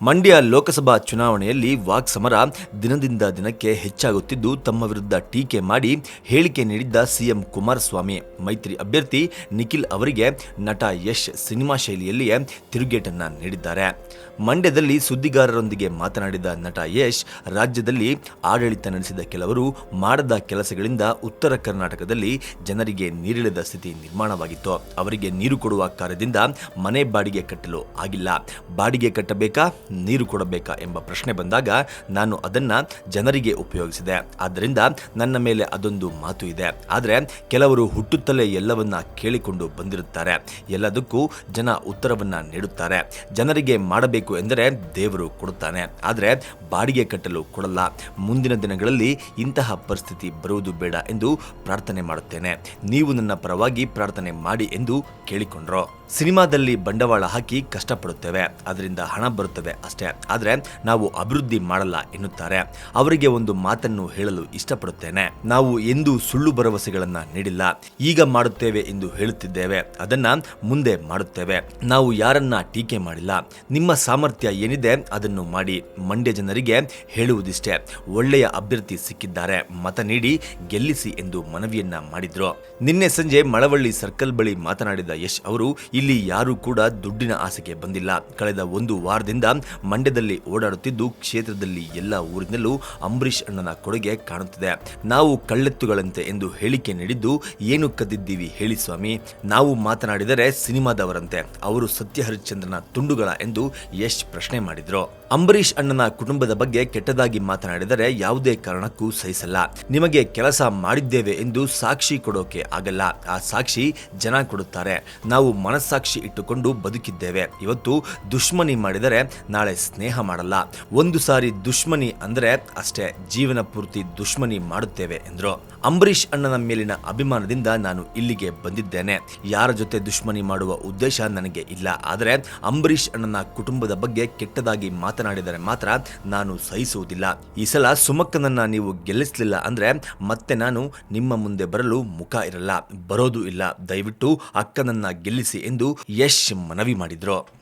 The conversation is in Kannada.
ಮಂಡ್ಯ ಲೋಕಸಭಾ ಚುನಾವಣೆಯಲ್ಲಿ ವಾಕ್ಸಮರ ದಿನದಿಂದ ದಿನಕ್ಕೆ ಹೆಚ್ಚಾಗುತ್ತಿದ್ದು, ತಮ್ಮ ವಿರುದ್ಧ ಟೀಕೆ ಮಾಡಿ ಹೇಳಿಕೆ ನೀಡಿದ್ದ ಸಿಎಂ ಕುಮಾರಸ್ವಾಮಿ. ಮೈತ್ರಿ ಅಭ್ಯರ್ಥಿ ನಿಖಿಲ್ ಅವರಿಗೆ ನಟ ಯಶ್ ಸಿನಿಮಾ ಶೈಲಿಯಲ್ಲಿಯೇ ತಿರುಗೇಟನ್ನು ನೀಡಿದ್ದಾರೆ. ಮಂಡ್ಯದಲ್ಲಿ ಸುದ್ದಿಗಾರರೊಂದಿಗೆ ಮಾತನಾಡಿದ ನಟ ಯಶ್, ರಾಜ್ಯದಲ್ಲಿ ಆಡಳಿತ ನಡೆಸಿದ ಕೆಲವರು ಮಾಡದ ಕೆಲಸಗಳಿಂದ ಉತ್ತರ ಕರ್ನಾಟಕದಲ್ಲಿ ಜನರಿಗೆ ನೀರಿಳಿದ ಸ್ಥಿತಿ ನಿರ್ಮಾಣವಾಗಿತ್ತು. ಅವರಿಗೆ ನೀರು ಕೊಡುವ ಕಾರ್ಯದಿಂದ ಮನೆ ಬಾಡಿಗೆ ಕಟ್ಟಲು ಆಗಿಲ್ಲ. ಬಾಡಿಗೆ ಕಟ್ಟಬೇಕಾ? ನೀರು ಕೊಡಬೇಕಾ ಎಂಬ ಪ್ರಶ್ನೆ ಬಂದಾಗ ನಾನು ಅದನ್ನ ಜನರಿಗೆ ಉಪಯೋಗಿಸಿದೆ. ಆದ್ದರಿಂದ ನನ್ನ ಮೇಲೆ ಅದೊಂದು ಮಾತು ಇದೆ. ಆದರೆ ಕೆಲವರು ಹುಟ್ಟುತ್ತಲೇ ಎಲ್ಲವನ್ನ ಕೇಳಿಕೊಂಡು ಬಂದಿರುತ್ತಾರೆ. ಎಲ್ಲದಕ್ಕೂ ಜನ ಉತ್ತರವನ್ನ ನೀಡುತ್ತಾರೆ. ಜನರಿಗೆ ಮಾಡಬೇಕು ಎಂದರೆ ದೇವರು ಕೊಡುತ್ತಾನೆ. ಆದರೆ ಬಾಡಿಗೆ ಕಟ್ಟಲು ಕೊಡಲ್ಲ. ಮುಂದಿನ ದಿನಗಳಲ್ಲಿ ಇಂತಹ ಪರಿಸ್ಥಿತಿ ಬರುವುದು ಬೇಡ ಎಂದು ಪ್ರಾರ್ಥನೆ ಮಾಡುತ್ತೇನೆ. ನೀವು ನನ್ನ ಪರವಾಗಿ ಪ್ರಾರ್ಥನೆ ಮಾಡಿ ಎಂದು ಕೇಳಿಕೊಂಡ್ರು. ಸಿನಿಮಾದಲ್ಲಿ ಬಂಡವಾಳ ಹಾಕಿ ಕಷ್ಟಪಡುತ್ತೇವೆ, ಅದರಿಂದ ಹಣ ಬರುತ್ತವೆ ಅಷ್ಟೇ. ಆದರೆ ನಾವು ಅಭಿವೃದ್ಧಿ ಮಾಡಲ್ಲ ಎನ್ನುತ್ತಾರೆ. ಅವರಿಗೆ ಒಂದು ಮಾತನ್ನು ಹೇಳಲು ಇಷ್ಟಪಡುತ್ತೇನೆ. ನಾವು ಎಂದೂ ಸುಳ್ಳು ಭರವಸೆಗಳನ್ನ ನೀಡಿಲ್ಲ. ಈಗ ಮಾಡುತ್ತೇವೆ ಎಂದು ಹೇಳುತ್ತಿದ್ದೇವೆ. ಅದನ್ನ ಮುಂದೆ ಮಾಡುತ್ತೇವೆ. ನಾವು ಯಾರನ್ನ ಟೀಕೆ ಮಾಡಿಲ್ಲ. ನಿಮ್ಮ ಸಾಮರ್ಥ್ಯ ಏನಿದೆ ಅದನ್ನು ಮಾಡಿ ಮಂಡ್ಯ ಜನರಿಗೆ ಹೇಳುವುದಿಷ್ಟೇ. ಒಳ್ಳೆಯ ಅಭ್ಯರ್ಥಿ ಸಿಕ್ಕಿದ್ದಾರೆ. ಮತ ನೀಡಿ ಗೆಲ್ಲಿಸಿ ಎಂದು ಮನವಿಯನ್ನ ಮಾಡಿದ್ರು. ನಿನ್ನೆ ಸಂಜೆ ಮಳವಳ್ಳಿ ಸರ್ಕಲ್ ಬಳಿ ಮಾತನಾಡಿದ ಯಶ್ ಅವರು ಇಲ್ಲಿ ಯಾರೂ ಕೂಡ ದುಡ್ಡಿನ ಆಸೆಗೆ ಬಂದಿಲ್ಲ. ಕಳೆದ ಒಂದು ವಾರದಿಂದ ಮಂಡ್ಯದಲ್ಲಿ ಓಡಾಡುತ್ತಿದ್ದು ಕ್ಷೇತ್ರದಲ್ಲಿ ಎಲ್ಲ ಊರಿನಲ್ಲೂ ಅಂಬರೀಷ್ ಅಣ್ಣನ ಕೊಡುಗೆ ಕಾಣುತ್ತಿದೆ. ನಾವು ಕಳ್ಳೆತ್ತುಗಳಂತೆ ಎಂದು ಹೇಳಿಕೆ ನೀಡಿದ್ದು, ಏನು ಕದ್ದಿದ್ದೀವಿ ಹೇಳಿ ಸ್ವಾಮಿ. ನಾವು ಮಾತನಾಡಿದರೆ ಸಿನಿಮಾದವರಂತೆ. ಅವರು ಸತ್ಯ ಹರಿಶ್ಚಂದ್ರನ ತುಂಡುಗಳ ಎಂದು ಯಶ್ ಪ್ರಶ್ನೆ ಮಾಡಿದ್ರು. ಅಂಬರೀಷ್ ಅಣ್ಣನ ಕುಟುಂಬದ ಬಗ್ಗೆ ಕೆಟ್ಟದಾಗಿ ಮಾತನಾಡಿದರೆ ಯಾವುದೇ ಕಾರಣಕ್ಕೂ ಸಹಿಸಲ್ಲ. ನಿಮಗೆ ಕೆಲಸ ಮಾಡಿದ್ದೇವೆ ಎಂದು ಸಾಕ್ಷಿ ಕೊಡೋಕೆ ಆಗಲ್ಲ. ಆ ಸಾಕ್ಷಿ ಜನ ಕೊಡುತ್ತಾರೆ. ನಾವು ಮನಸ್ಸಾಕ್ಷಿ ಇಟ್ಟುಕೊಂಡು ಬದುಕಿದ್ದೇವೆ. ಇವತ್ತು ದುಶ್ಮನಿ ಮಾಡಿದರೆ ನಾಳೆ ಸ್ನೇಹ ಮಾಡಲ್ಲ. ಒಂದು ಸಾರಿ ದುಶ್ಮನಿ ಅಂದ್ರೆ ಅಷ್ಟೇ ಜೀವನ ಪೂರ್ತಿ ದುಶ್ಮನಿ ಮಾಡುತ್ತೇವೆ ಎಂದರು. ಅಂಬರೀಷ್ ಅಣ್ಣನ ಮೇಲಿನ ಅಭಿಮಾನದಿಂದ ನಾನು ಇಲ್ಲಿಗೆ ಬಂದಿದ್ದೇನೆ. ಯಾರ ಜೊತೆ ದುಶ್ಮನಿ ಮಾಡುವ ಉದ್ದೇಶ ನನಗೆ ಇಲ್ಲ. ಆದರೆ ಅಂಬರೀಷ್ ಅಣ್ಣನ ಕುಟುಂಬದ ಬಗ್ಗೆ ಕೆಟ್ಟದಾಗಿ ಮಾತನಾಡಿದರೆ ಮಾತ್ರ ನಾನು ಸಹಿಸುವುದಿಲ್ಲ. ಈ ಸಲ ಸುಮಕ್ಕನನ್ನ ನೀವು ಗೆಲ್ಲಿಸಲಿಲ್ಲ ಅಂದ್ರೆ ಮತ್ತೆ ನಾನು ನಿಮ್ಮ ಮುಂದೆ ಬರಲು ಮುಖ ಇರಲ್ಲ. ಬರೋದು ಇಲ್ಲ. ದಯವಿಟ್ಟು ಅಕ್ಕನನ್ನ ಗೆಲ್ಲಿಸಿ ಎಂದು ಯಶ್ ಮನವಿ ಮಾಡಿದ್ರು.